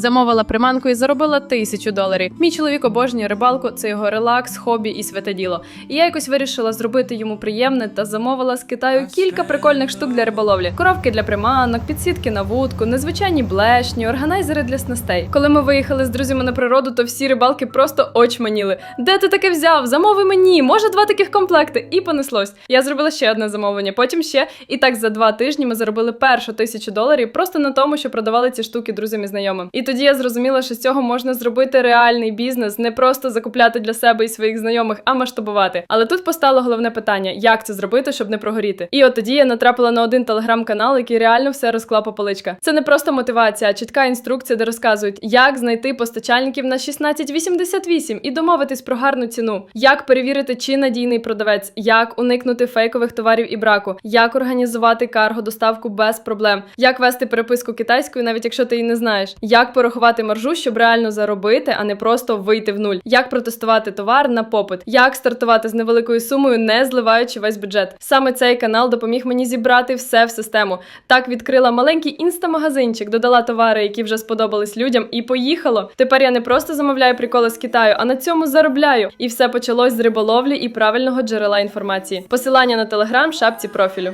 Замовила приманку і заробила тисячу доларів. Мій чоловік обожнює рибалку, це його релакс, хобі і святе діло. І я якось вирішила зробити йому приємне та замовила з Китаю кілька прикольних штук для риболовлі: коровки для приманок, підсітки на вудку, незвичайні блешні, органайзери для снастей. Коли ми виїхали з друзями на природу, то всі рибалки просто очманіли. Де ти таке взяв? Замови мені, може два таких комплекти. І понеслось. Я зробила ще одне замовлення, потім ще. І так за два тижні ми заробили першу тисячу доларів просто на тому, що продавали ці штуки друзям і знайомим. І тоді я зрозуміла, що з цього можна зробити реальний бізнес, не просто закупляти для себе і своїх знайомих, а масштабувати. Але тут постало головне питання: як це зробити, щоб не прогоріти. І от тоді я натрапила на один телеграм-канал, який реально все розклав по поличках. Це не просто мотивація, а чітка інструкція, де розказують, як знайти постачальників на 1688 і домовитись про гарну ціну, як перевірити, чи надійний продавець, як уникнути фейкових товарів і браку, як організувати карго доставку без проблем, як вести переписку китайською, навіть якщо ти її не знаєш, як порахувати маржу, щоб реально заробити, а не просто вийти в нуль, як протестувати товар на попит, як стартувати з невеликою сумою, не зливаючи весь бюджет. Саме цей канал допоміг мені зібрати все в систему. Так відкрила маленький інстамагазинчик, додала товари, які вже сподобались людям, і поїхало. Тепер я не просто замовляю приколи з Китаю, а на цьому заробляю. І все почалось з риболовлі і правильного джерела інформації. Посилання на телеграм шапці профілю.